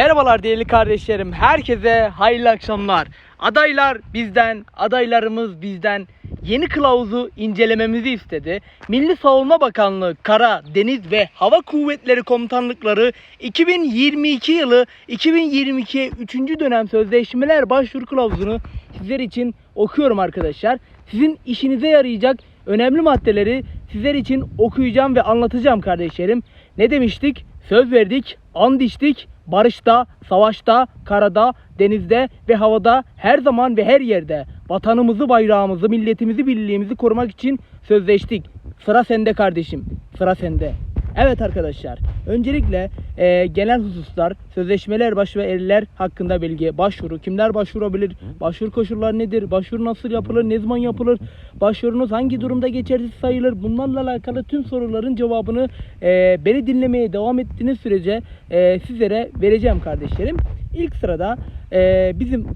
Merhabalar değerli kardeşlerim. Herkese hayırlı akşamlar. Adaylar bizden, adaylarımız bizden yeni kılavuzu incelememizi istedi. Milli Savunma Bakanlığı Kara, Deniz ve Hava Kuvvetleri Komutanlıkları 2022 yılı 2022'ye 3. dönem sözleşmeler başvuru kılavuzunu sizler için okuyorum arkadaşlar. Sizin işinize yarayacak önemli maddeleri sizler için okuyacağım ve anlatacağım kardeşlerim. Ne demiştik? Söz verdik, and içtik, barışta, savaşta, karada, denizde ve havada her zaman ve her yerde vatanımızı, bayrağımızı, milletimizi, birliğimizi korumak için sözleştik. Sıra sende kardeşim, sıra sende. Evet arkadaşlar, öncelikle e, genel hususlar, sözleşmeler baş ve erler hakkında bilgi, başvuru, kimler başvurabilir, başvuru koşulları nedir, başvuru nasıl yapılır, ne zaman yapılır, başvurunuz hangi durumda geçersiz sayılır, bunlarla alakalı tüm soruların cevabını e, beni dinlemeye devam ettiğiniz sürece e, sizlere vereceğim kardeşlerim. İlk sırada e, bizim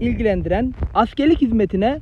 ilgilendiren askerlik hizmetine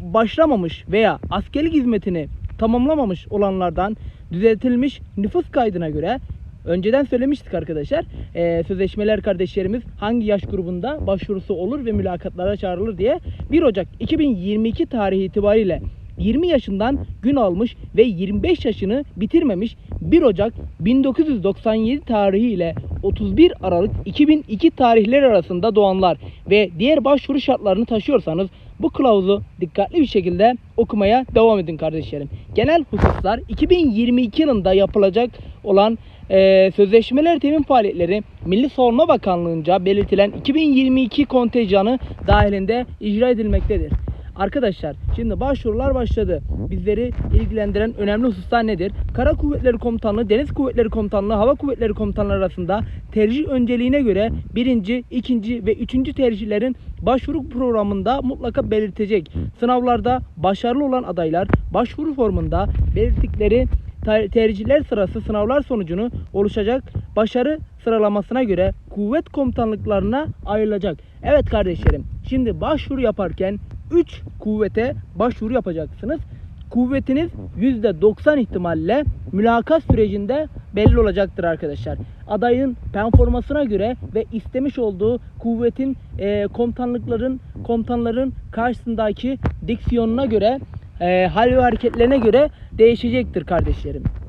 başlamamış veya askerlik hizmetini tamamlamamış olanlardan düzeltilmiş nüfus kaydına göre. Önceden söylemiştik arkadaşlar eee, sözleşmeler kardeşlerimiz hangi yaş grubunda başvurusu olur ve mülakatlara çağrılır diye. 1 Ocak 2022 tarihi itibariyle 20 yaşından gün almış ve 25 yaşını bitirmemiş 1 Ocak 1997 tarihi ile 31 Aralık 2002 tarihleri arasında doğanlar ve diğer başvuru şartlarını taşıyorsanız bu kılavuzu dikkatli bir şekilde okumaya devam edin kardeşlerim. Genel hususlar 2022 yılında yapılacak olan eee, sözleşmeler temin faaliyetleri Milli Savunma Bakanlığı'nca belirtilen 2022 kontenjanı dahilinde icra edilmektedir. Arkadaşlar şimdi başvurular başladı. Bizleri ilgilendiren önemli hususlar nedir? Kara Kuvvetleri Komutanlığı, Deniz Kuvvetleri Komutanlığı, Hava Kuvvetleri Komutanlığı arasında tercih önceliğine göre birinci, ikinci ve üçüncü tercihlerin başvuru programında mutlaka belirtecek. Sınavlarda başarılı olan adaylar başvuru formunda belirttikleri ter- tercihler sırası sınavlar sonucunu oluşacak başarı sıralamasına göre kuvvet komutanlıklarına ayrılacak. Evet kardeşlerim şimdi başvuru yaparken 3 kuvvete başvuru yapacaksınız. Kuvvetiniz %90 ihtimalle mülakat sürecinde belli olacaktır arkadaşlar. Adayın performansına göre ve istemiş olduğu kuvvetin e, komutanlıkların komutanların karşısındaki diksiyonuna göre e, hal ve hareketlerine göre değişecektir kardeşlerim.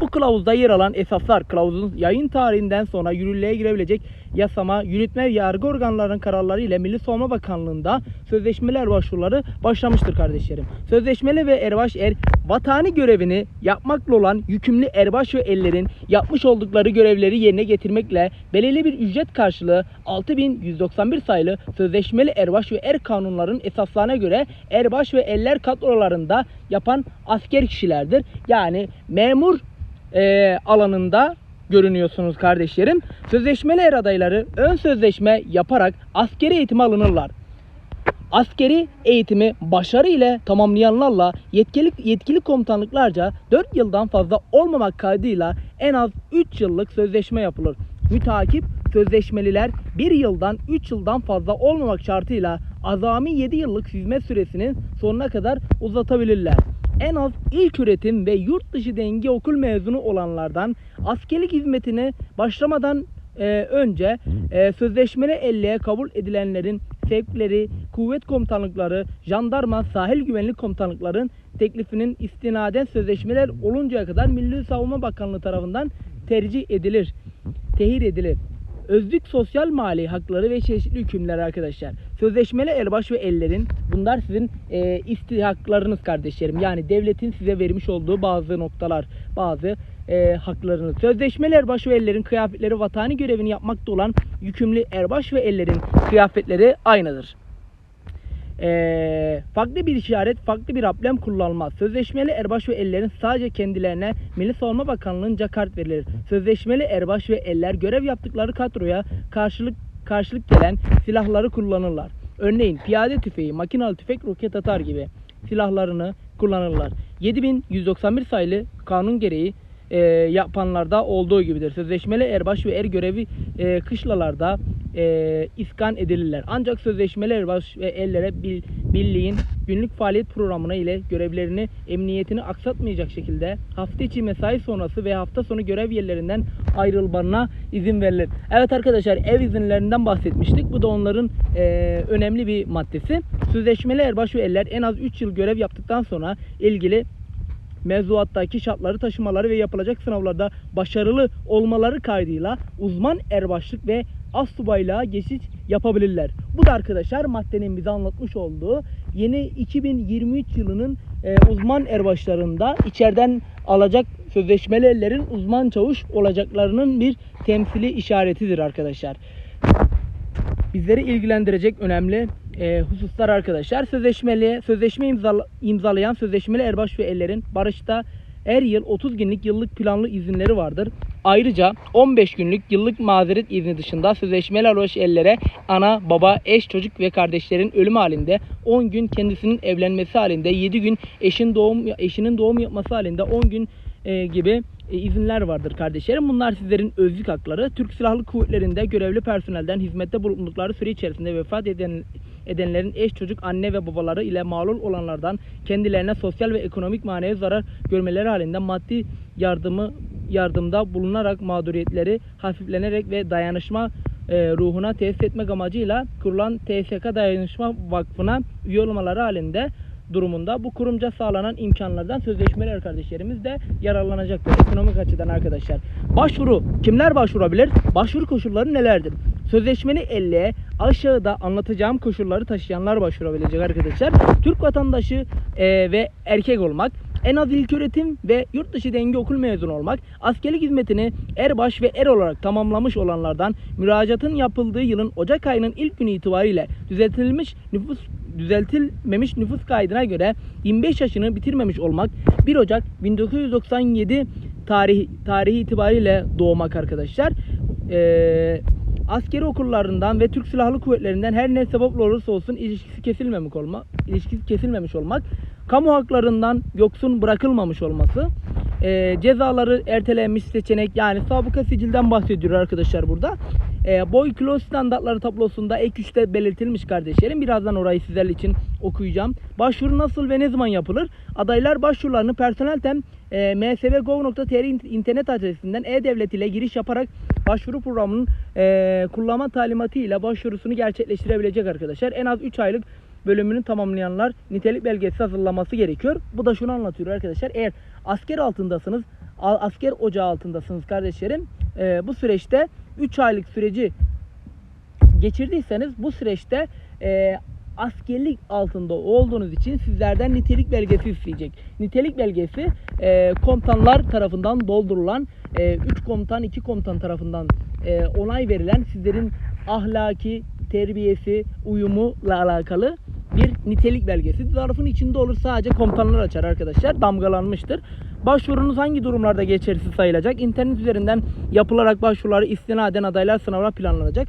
Bu kılavuzda yer alan esaslar kılavuzun yayın tarihinden sonra yürürlüğe girebilecek yasama, yürütme yargı organlarının kararları ile Milli Savunma Bakanlığı'nda sözleşmeler başvuruları başlamıştır kardeşlerim. Sözleşmeli ve erbaş er vatani görevini yapmakla olan yükümlü erbaş ve erlerin yapmış oldukları görevleri yerine getirmekle belirli bir ücret karşılığı 6191 sayılı sözleşmeli erbaş ve er kanunların esaslarına göre erbaş ve erler kadrolarında yapan asker kişilerdir. Yani memur e, alanında görünüyorsunuz kardeşlerim. Sözleşmeli er adayları ön sözleşme yaparak askeri eğitime alınırlar. Askeri eğitimi başarı ile tamamlayanlarla yetkili, yetkili komutanlıklarca 4 yıldan fazla olmamak kaydıyla en az 3 yıllık sözleşme yapılır. Mütakip sözleşmeliler 1 yıldan 3 yıldan fazla olmamak şartıyla azami 7 yıllık hizmet süresinin sonuna kadar uzatabilirler en az ilk öğretim ve yurt dışı denge okul mezunu olanlardan askerlik hizmetine başlamadan e, önce e, sözleşmeli elliye kabul edilenlerin sevkleri, kuvvet komutanlıkları, jandarma, sahil güvenlik komutanlıkların teklifinin istinaden sözleşmeler oluncaya kadar Milli Savunma Bakanlığı tarafından tercih edilir, tehir edilir. Özlük sosyal mali hakları ve çeşitli hükümler arkadaşlar. Sözleşmeli erbaş ve ellerin bunlar sizin e, istihaklarınız kardeşlerim. Yani devletin size vermiş olduğu bazı noktalar, bazı e, haklarınız. Sözleşmeli erbaş ve ellerin kıyafetleri vatani görevini yapmakta olan yükümlü erbaş ve ellerin kıyafetleri aynıdır. Ee, farklı bir işaret, farklı bir ablem kullanılmaz. Sözleşmeli erbaş ve ellerin sadece kendilerine Milli Savunma Bakanlığı'nca kart verilir. Sözleşmeli erbaş ve eller görev yaptıkları kadroya karşılık karşılık gelen silahları kullanırlar. Örneğin piyade tüfeği, makinalı tüfek, roket atar gibi silahlarını kullanırlar. 7191 sayılı kanun gereği e, yapanlarda olduğu gibidir. Sözleşmeli erbaş ve er görevi e, kışlalarda e, iskan edilirler. Ancak sözleşmeli erbaş ve erlere bil, birliğin günlük faaliyet programına ile görevlerini emniyetini aksatmayacak şekilde hafta içi mesai sonrası ve hafta sonu görev yerlerinden ayrılmalarına izin verilir. Evet arkadaşlar ev izinlerinden bahsetmiştik. Bu da onların e, önemli bir maddesi. Sözleşmeli erbaş ve erler en az 3 yıl görev yaptıktan sonra ilgili mevzuattaki şartları taşımaları ve yapılacak sınavlarda başarılı olmaları kaydıyla uzman erbaşlık ve astsubaylığa geçiş yapabilirler. Bu da arkadaşlar maddenin bize anlatmış olduğu yeni 2023 yılının e, uzman erbaşlarında içeriden alacak sözleşmeli erlerin uzman çavuş olacaklarının bir temsili işaretidir arkadaşlar bizleri ilgilendirecek önemli e, hususlar arkadaşlar. Sözleşmeli, sözleşme imzala- imzalayan sözleşmeli erbaş ve ellerin barışta her yıl 30 günlük yıllık planlı izinleri vardır. Ayrıca 15 günlük yıllık mazeret izni dışında sözleşmeli erbaş ellere ana, baba, eş, çocuk ve kardeşlerin ölüm halinde 10 gün kendisinin evlenmesi halinde 7 gün eşin doğum eşinin doğum yapması halinde 10 gün e, gibi e, izinler vardır kardeşlerim. Bunlar sizlerin özlük hakları. Türk Silahlı Kuvvetleri'nde görevli personelden hizmette bulundukları süre içerisinde vefat eden edenlerin eş çocuk anne ve babaları ile mağlul olanlardan kendilerine sosyal ve ekonomik manevi zarar görmeleri halinde maddi yardımı yardımda bulunarak mağduriyetleri hafiflenerek ve dayanışma e, ruhuna tesis etmek amacıyla kurulan TSK Dayanışma Vakfı'na üye olmaları halinde durumunda bu kurumca sağlanan imkanlardan sözleşmeler kardeşlerimiz de yararlanacaktır ekonomik açıdan arkadaşlar. Başvuru kimler başvurabilir? Başvuru koşulları nelerdir? Sözleşmeli 50'ye aşağıda anlatacağım koşulları taşıyanlar başvurabilecek arkadaşlar. Türk vatandaşı e, ve erkek olmak, en az ilköğretim ve yurt dışı denge okul mezunu olmak, askerlik hizmetini erbaş ve er olarak tamamlamış olanlardan müracaatın yapıldığı yılın Ocak ayının ilk günü itibariyle düzeltilmiş nüfus düzeltilmemiş nüfus kaydına göre 25 yaşını bitirmemiş olmak 1 Ocak 1997 tarih tarihi itibariyle doğmak arkadaşlar. Ee, askeri okullarından ve Türk Silahlı Kuvvetlerinden her ne sebeple olursa olsun ilişkisi kesilmemiş olmak, ilişkisi kesilmemiş olmak, kamu haklarından yoksun bırakılmamış olması, e, cezaları ertelenmiş seçenek yani sabıka sicilden bahsediyor arkadaşlar burada. E, boy kilo standartları tablosunda ek 3'te belirtilmiş kardeşlerim. Birazdan orayı sizler için okuyacağım. Başvuru nasıl ve ne zaman yapılır? Adaylar başvurularını personelten e, msv.gov.tr internet adresinden e-devlet ile giriş yaparak başvuru programının e, kullanma talimatı ile başvurusunu gerçekleştirebilecek arkadaşlar. En az 3 aylık bölümünü tamamlayanlar nitelik belgesi hazırlaması gerekiyor. Bu da şunu anlatıyor arkadaşlar. Eğer asker altındasınız, asker ocağı altındasınız kardeşlerim. e, bu süreçte 3 aylık süreci geçirdiyseniz bu süreçte e, askerlik altında olduğunuz için sizlerden nitelik belgesi isteyecek. Nitelik belgesi e, komutanlar tarafından doldurulan 3 komutan 2 komutan tarafından e, onay verilen sizlerin ahlaki, terbiyesi, uyumuyla alakalı nitelik belgesi. Zarfın içinde olur sadece komutanlar açar arkadaşlar. Damgalanmıştır. Başvurunuz hangi durumlarda geçersiz sayılacak? İnternet üzerinden yapılarak başvuruları istinaden adaylar sınavına planlanacak.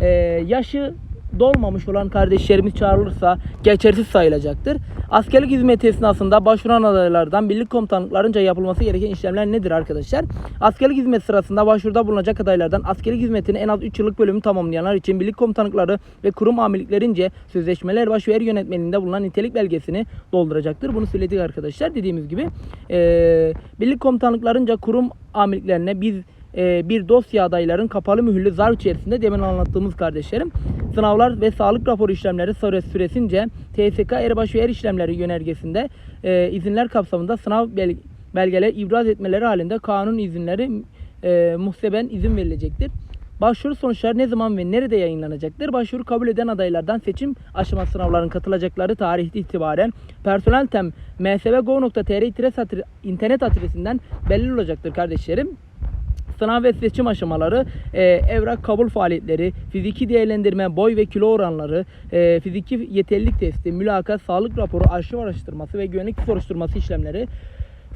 Ee, yaşı dolmamış olan kardeşlerimiz çağrılırsa geçersiz sayılacaktır. Askerlik hizmeti esnasında başvuran adaylardan birlik komutanlıklarınca yapılması gereken işlemler nedir arkadaşlar? Askerlik hizmeti sırasında başvuruda bulunacak adaylardan askerlik hizmetini en az 3 yıllık bölümü tamamlayanlar için birlik komutanlıkları ve kurum amirliklerince sözleşmeler baş ve er yönetmeliğinde bulunan nitelik belgesini dolduracaktır. Bunu söyledik arkadaşlar. Dediğimiz gibi eee, birlik komutanlıklarınca kurum amirliklerine biz e, bir dosya adayların kapalı mühürlü zarf içerisinde demin anlattığımız kardeşlerim sınavlar ve sağlık raporu işlemleri süre süresince TSK erbaşı er işlemleri yönergesinde e, izinler kapsamında sınav bel- belgeler ibraz etmeleri halinde kanun izinleri e, muhseben izin verilecektir. Başvuru sonuçları ne zaman ve nerede yayınlanacaktır? Başvuru kabul eden adaylardan seçim aşama sınavların katılacakları tarihte itibaren personel tem msv.gov.tr internet adresinden belli olacaktır kardeşlerim. Sınav ve seçim aşamaları, e, evrak kabul faaliyetleri, fiziki değerlendirme, boy ve kilo oranları, e, fiziki yeterlilik testi, mülakat, sağlık raporu, arşiv araştırması ve güvenlik soruşturması işlemleri.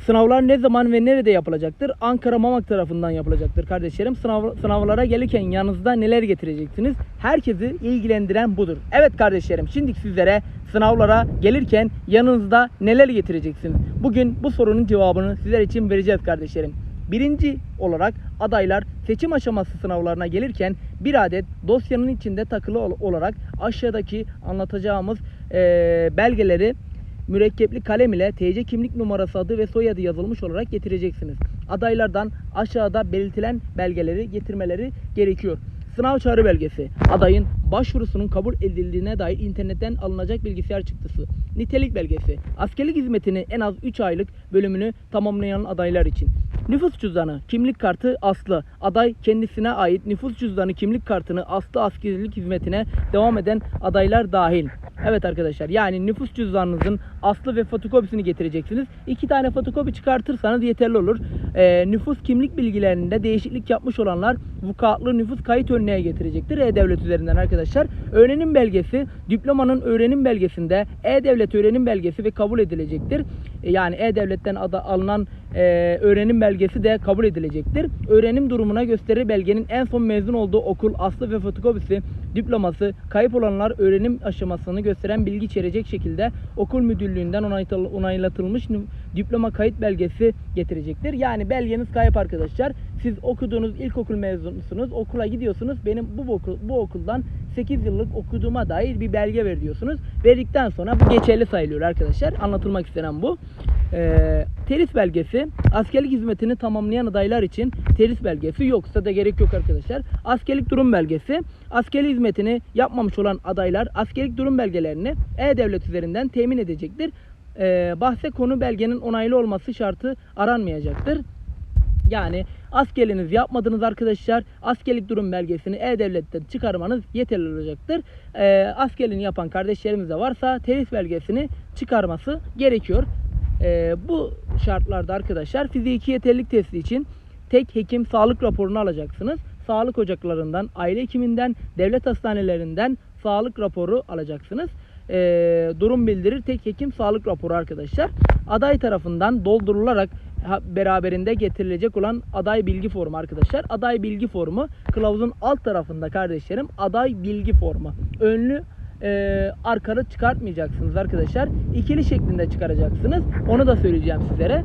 Sınavlar ne zaman ve nerede yapılacaktır? Ankara Mamak tarafından yapılacaktır kardeşlerim. Sınav, sınavlara gelirken yanınızda neler getireceksiniz? Herkesi ilgilendiren budur. Evet kardeşlerim şimdi sizlere sınavlara gelirken yanınızda neler getireceksiniz? Bugün bu sorunun cevabını sizler için vereceğiz kardeşlerim. Birinci olarak adaylar seçim aşaması sınavlarına gelirken bir adet dosyanın içinde takılı ol- olarak aşağıdaki anlatacağımız eee, belgeleri mürekkepli kalem ile TC kimlik numarası adı ve soyadı yazılmış olarak getireceksiniz. Adaylardan aşağıda belirtilen belgeleri getirmeleri gerekiyor. Sınav çağrı belgesi, adayın başvurusunun kabul edildiğine dair internetten alınacak bilgisayar çıktısı, nitelik belgesi, askerlik hizmetini en az 3 aylık bölümünü tamamlayan adaylar için. Nüfus cüzdanı, kimlik kartı aslı. Aday kendisine ait nüfus cüzdanı kimlik kartını aslı askerlik hizmetine devam eden adaylar dahil. Evet arkadaşlar yani nüfus cüzdanınızın aslı ve fotokopisini getireceksiniz. İki tane fotokopi çıkartırsanız yeterli olur. Ee, nüfus kimlik bilgilerinde değişiklik yapmış olanlar vukuatlı nüfus kayıt önüne getirecektir. E-Devlet üzerinden arkadaşlar. Öğrenim belgesi diplomanın öğrenim belgesinde E-Devlet öğrenim belgesi ve kabul edilecektir. E, Yani E-Devlet'ten alınan e, öğrenim belgesi de kabul edilecektir. Öğrenim durumuna gösterir belgenin en son mezun olduğu okul aslı ve fotokopisi, diploması, kayıp olanlar öğrenim aşamasını gösteren bilgi içerecek şekilde okul müdürlüğünden onaylatılmış diploma kayıt belgesi getirecektir. Yani belgeniz kayıp arkadaşlar. Siz okuduğunuz ilkokul mezunusunuz, okula gidiyorsunuz. Benim bu okul, bu okuldan 8 yıllık okuduğuma dair bir belge ver diyorsunuz. Verdikten sonra bu geçerli sayılıyor arkadaşlar. Anlatılmak istenen bu. Ee, teris belgesi askerlik hizmetini tamamlayan adaylar için teris belgesi yoksa da gerek yok arkadaşlar. Askerlik durum belgesi askeri hizmetini yapmamış olan adaylar askerlik durum belgelerini E-Devlet üzerinden temin edecektir. Ee, bahse konu belgenin onaylı olması şartı aranmayacaktır. Yani askerliğinizi yapmadınız arkadaşlar. Askerlik durum belgesini E-Devlet'ten çıkarmanız yeterli olacaktır. Ee, askerliğini yapan kardeşlerimiz de varsa teris belgesini çıkarması gerekiyor. Ee, bu şartlarda arkadaşlar fiziki yeterlilik testi için tek hekim sağlık raporunu alacaksınız. Sağlık ocaklarından, aile hekiminden, devlet hastanelerinden sağlık raporu alacaksınız. Ee, durum bildirir tek hekim sağlık raporu arkadaşlar. Aday tarafından doldurularak beraberinde getirilecek olan aday bilgi formu arkadaşlar. Aday bilgi formu kılavuzun alt tarafında kardeşlerim aday bilgi formu. Önlü e, arkalı çıkartmayacaksınız arkadaşlar. İkili şeklinde çıkaracaksınız. Onu da söyleyeceğim sizlere.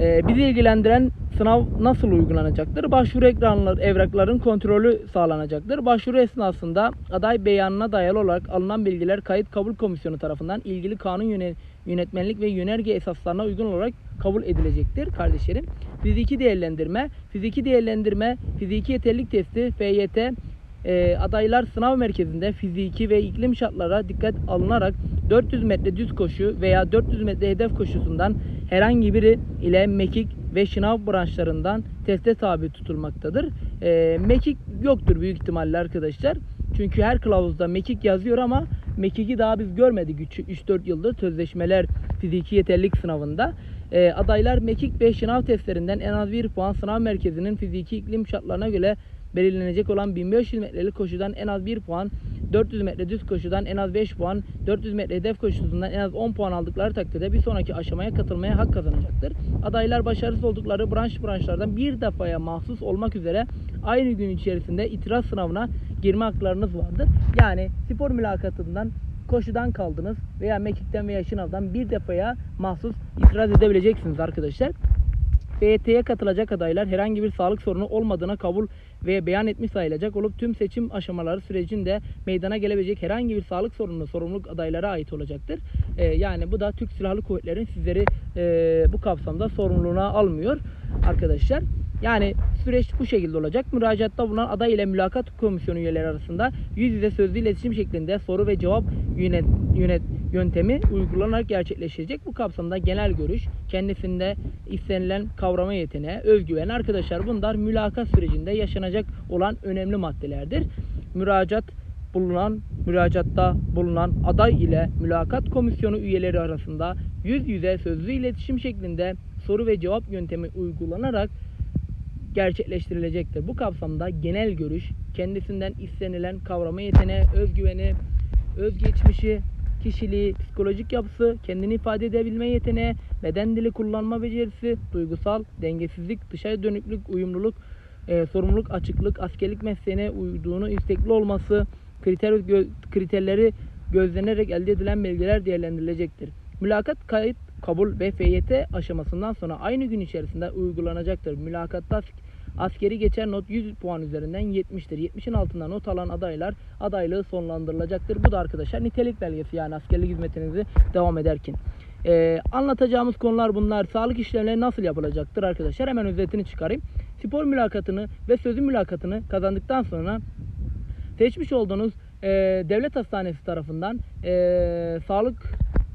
Ee, bizi ilgilendiren sınav nasıl uygulanacaktır? Başvuru ekranlar, evrakların kontrolü sağlanacaktır. Başvuru esnasında aday beyanına dayalı olarak alınan bilgiler kayıt kabul komisyonu tarafından ilgili kanun yöne- yönetmenlik ve yönerge esaslarına uygun olarak kabul edilecektir kardeşlerim. Fiziki değerlendirme, fiziki değerlendirme, fiziki yeterlilik testi, FYT, e, adaylar sınav merkezinde fiziki ve iklim şartlara dikkat alınarak 400 metre düz koşu veya 400 metre hedef koşusundan herhangi biri ile mekik ve şınav branşlarından teste tabi tutulmaktadır. E, mekik yoktur büyük ihtimalle arkadaşlar. Çünkü her kılavuzda mekik yazıyor ama mekiki daha biz görmedik 3-4 yıldır sözleşmeler fiziki yeterlilik sınavında. E, adaylar mekik ve şınav testlerinden en az 1 puan sınav merkezinin fiziki iklim şartlarına göre belirlenecek olan 1500 metrelik koşudan en az 1 puan, 400 metre düz koşudan en az 5 puan, 400 metre hedef koşusundan en az 10 puan aldıkları takdirde bir sonraki aşamaya katılmaya hak kazanacaktır. Adaylar başarısız oldukları branş branşlardan bir defaya mahsus olmak üzere aynı gün içerisinde itiraz sınavına girme haklarınız vardır. Yani spor mülakatından koşudan kaldınız veya mekikten veya şınavdan bir defaya mahsus itiraz edebileceksiniz arkadaşlar. FYT'ye katılacak adaylar herhangi bir sağlık sorunu olmadığına kabul ve beyan etmiş sayılacak olup tüm seçim aşamaları sürecinde meydana gelebilecek herhangi bir sağlık sorununu sorumluluk adaylara ait olacaktır. Ee, yani bu da Türk Silahlı Kuvvetleri'nin sizleri e, bu kapsamda sorumluluğuna almıyor arkadaşlar. Yani süreç bu şekilde olacak. Müracaatta bulunan aday ile mülakat komisyonu üyeleri arasında yüz yüze sözlü iletişim şeklinde soru ve cevap yönet, yönet yöntemi uygulanarak gerçekleşecek. Bu kapsamda genel görüş, kendisinde istenilen kavrama yeteneği, özgüven arkadaşlar bunlar mülakat sürecinde yaşanacak olan önemli maddelerdir. Müracaat bulunan müracaatta bulunan aday ile mülakat komisyonu üyeleri arasında yüz yüze sözlü iletişim şeklinde soru ve cevap yöntemi uygulanarak gerçekleştirilecektir. Bu kapsamda genel görüş, kendisinden istenilen kavrama yeteneği, özgüveni, özgeçmişi, kişiliği, psikolojik yapısı, kendini ifade edebilme yeteneği, beden dili kullanma becerisi, duygusal, dengesizlik, dışa dönüklük, uyumluluk, e, sorumluluk, açıklık, askerlik mesleğine uyduğunu istekli olması, kriter gö- kriterleri gözlenerek elde edilen bilgiler değerlendirilecektir. Mülakat kayıt kabul ve FYT aşamasından sonra aynı gün içerisinde uygulanacaktır. Mülakatta as- askeri geçer not 100 puan üzerinden 70'tir. 70'in altında not alan adaylar adaylığı sonlandırılacaktır. Bu da arkadaşlar nitelik belgesi yani askerlik hizmetinizi devam ederken. Ee, anlatacağımız konular bunlar. Sağlık işlemleri nasıl yapılacaktır arkadaşlar? Hemen özetini çıkarayım. Spor mülakatını ve sözlü mülakatını kazandıktan sonra seçmiş olduğunuz e, devlet hastanesi tarafından e, sağlık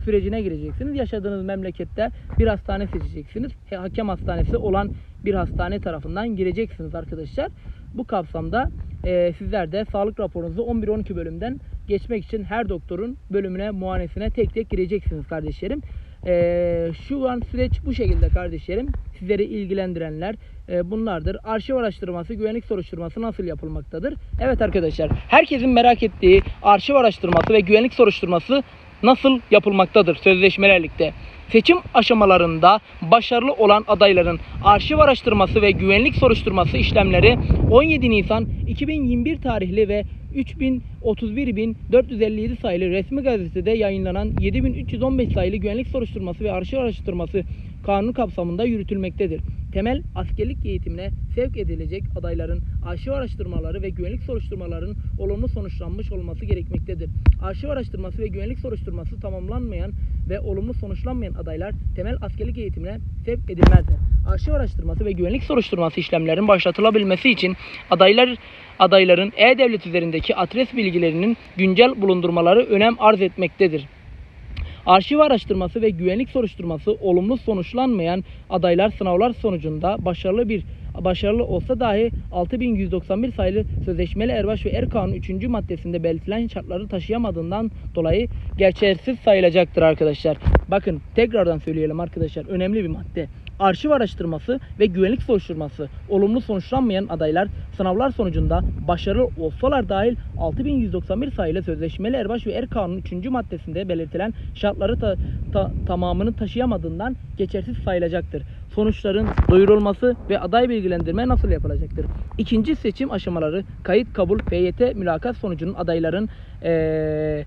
sürecine gireceksiniz. Yaşadığınız memlekette bir hastane seçeceksiniz. Hakem hastanesi olan bir hastane tarafından gireceksiniz arkadaşlar. Bu kapsamda e, sizler de sağlık raporunuzu 11-12 bölümden geçmek için her doktorun bölümüne, muayenesine tek tek gireceksiniz kardeşlerim. E, şu an süreç bu şekilde kardeşlerim. Sizleri ilgilendirenler e, bunlardır. Arşiv araştırması, güvenlik soruşturması nasıl yapılmaktadır? Evet arkadaşlar, herkesin merak ettiği arşiv araştırması ve güvenlik soruşturması nasıl yapılmaktadır sözleşmelerlikte? Seçim aşamalarında başarılı olan adayların arşiv araştırması ve güvenlik soruşturması işlemleri 17 Nisan 2021 tarihli ve 301457 sayılı resmi gazetede yayınlanan 7315 sayılı güvenlik soruşturması ve arşiv araştırması kanunu kapsamında yürütülmektedir. Temel askerlik eğitimine sevk edilecek adayların arşiv araştırmaları ve güvenlik soruşturmalarının olumlu sonuçlanmış olması gerekmektedir. Arşiv araştırması ve güvenlik soruşturması tamamlanmayan ve olumlu sonuçlanmayan adaylar temel askerlik eğitimine sevk edilmezler. Arşiv araştırması ve güvenlik soruşturması işlemlerin başlatılabilmesi için adaylar adayların e-devlet üzerindeki adres bilgilerinin güncel bulundurmaları önem arz etmektedir. Arşiv araştırması ve güvenlik soruşturması olumlu sonuçlanmayan adaylar sınavlar sonucunda başarılı bir başarılı olsa dahi 6191 sayılı sözleşmeli erbaş ve er kanun 3. maddesinde belirtilen şartları taşıyamadığından dolayı geçersiz sayılacaktır arkadaşlar. Bakın tekrardan söyleyelim arkadaşlar önemli bir madde. Arşiv araştırması ve güvenlik soruşturması olumlu sonuçlanmayan adaylar sınavlar sonucunda başarılı olsalar dahil 6191 sayılı sözleşmeli erbaş ve er kanun 3. maddesinde belirtilen şartları ta- ta- tamamını taşıyamadığından geçersiz sayılacaktır. Sonuçların duyurulması ve aday bilgilendirme nasıl yapılacaktır? İkinci seçim aşamaları kayıt kabul FYT mülakat sonucunun adayların eee,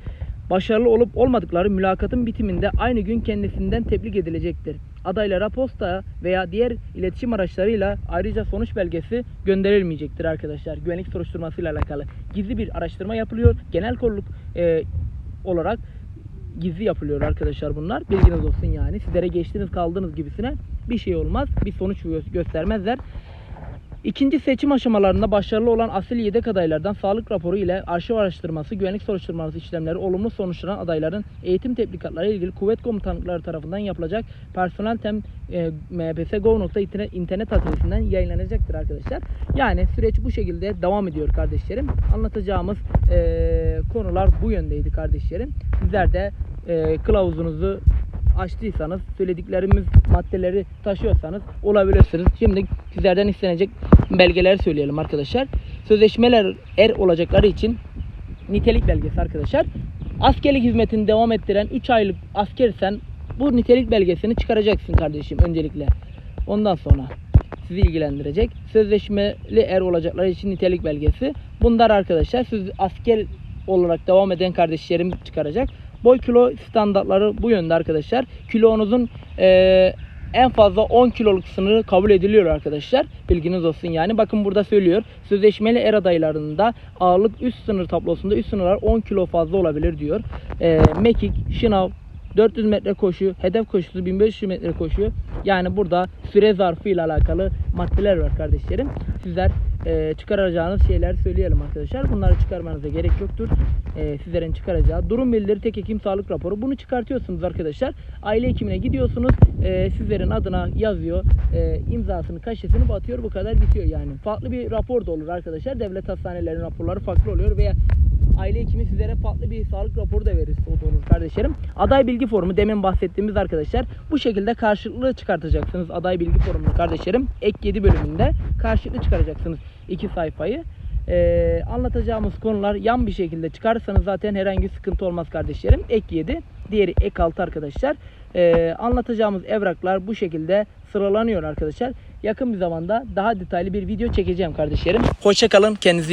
başarılı olup olmadıkları mülakatın bitiminde aynı gün kendisinden tebrik edilecektir. Adaylara posta veya diğer iletişim araçlarıyla ayrıca sonuç belgesi gönderilmeyecektir arkadaşlar. Güvenlik soruşturmasıyla alakalı gizli bir araştırma yapılıyor. Genel kolluk eee, olarak gizli yapılıyor arkadaşlar bunlar. Bilginiz olsun yani. Sizlere geçtiniz kaldınız gibisine bir şey olmaz. Bir sonuç gö- göstermezler. İkinci seçim aşamalarında başarılı olan asil yedek adaylardan sağlık raporu ile arşiv araştırması, güvenlik soruşturması işlemleri olumlu sonuçlanan adayların eğitim tebligatları ilgili kuvvet komutanlıkları tarafından yapılacak personel tem e, mpsgo.internet internet adresinden yayınlanacaktır arkadaşlar. Yani süreç bu şekilde devam ediyor kardeşlerim. Anlatacağımız e, konular bu yöndeydi kardeşlerim. Sizler de e, kılavuzunuzu açtıysanız, söylediklerimiz maddeleri taşıyorsanız olabilirsiniz. Şimdi sizlerden istenecek belgeleri söyleyelim arkadaşlar. Sözleşmeler er olacakları için nitelik belgesi arkadaşlar. Askerlik hizmetini devam ettiren 3 aylık askersen bu nitelik belgesini çıkaracaksın kardeşim öncelikle. Ondan sonra sizi ilgilendirecek. Sözleşmeli er olacakları için nitelik belgesi. Bunlar arkadaşlar siz asker olarak devam eden kardeşlerim çıkaracak. Boy kilo standartları bu yönde arkadaşlar. Kilonuzun eee, en fazla 10 kiloluk sınırı kabul ediliyor arkadaşlar. Bilginiz olsun yani. Bakın burada söylüyor. Sözleşmeli er adaylarında ağırlık üst sınır tablosunda üst sınırlar 10 kilo fazla olabilir diyor. Eee, mekik, şınav, 400 metre koşu, hedef koşusu 1500 metre koşu. Yani burada süre zarfı ile alakalı maddeler var kardeşlerim. Sizler e, çıkaracağınız şeyler söyleyelim arkadaşlar. Bunları çıkarmanıza gerek yoktur. E, sizlerin çıkaracağı durum bildiri tek hekim sağlık raporu. Bunu çıkartıyorsunuz arkadaşlar. Aile hekimine gidiyorsunuz. E, sizlerin adına yazıyor. E, imzasını, kaşesini batıyor. Bu kadar bitiyor yani. Farklı bir rapor da olur arkadaşlar. Devlet hastanelerinin raporları farklı oluyor veya aile hekimi sizlere farklı bir sağlık raporu da verir o kardeşlerim. Aday bilgi formu demin bahsettiğimiz arkadaşlar bu şekilde karşılıklı çıkartacaksınız aday bilgi formunu kardeşlerim. Ek 7 bölümünde karşılıklı çıkaracaksınız iki sayfayı. Ee, anlatacağımız konular yan bir şekilde çıkarırsanız zaten herhangi sıkıntı olmaz kardeşlerim. Ek 7, diğeri ek 6 arkadaşlar. Ee, anlatacağımız evraklar bu şekilde sıralanıyor arkadaşlar. Yakın bir zamanda daha detaylı bir video çekeceğim kardeşlerim. Hoşçakalın kendinize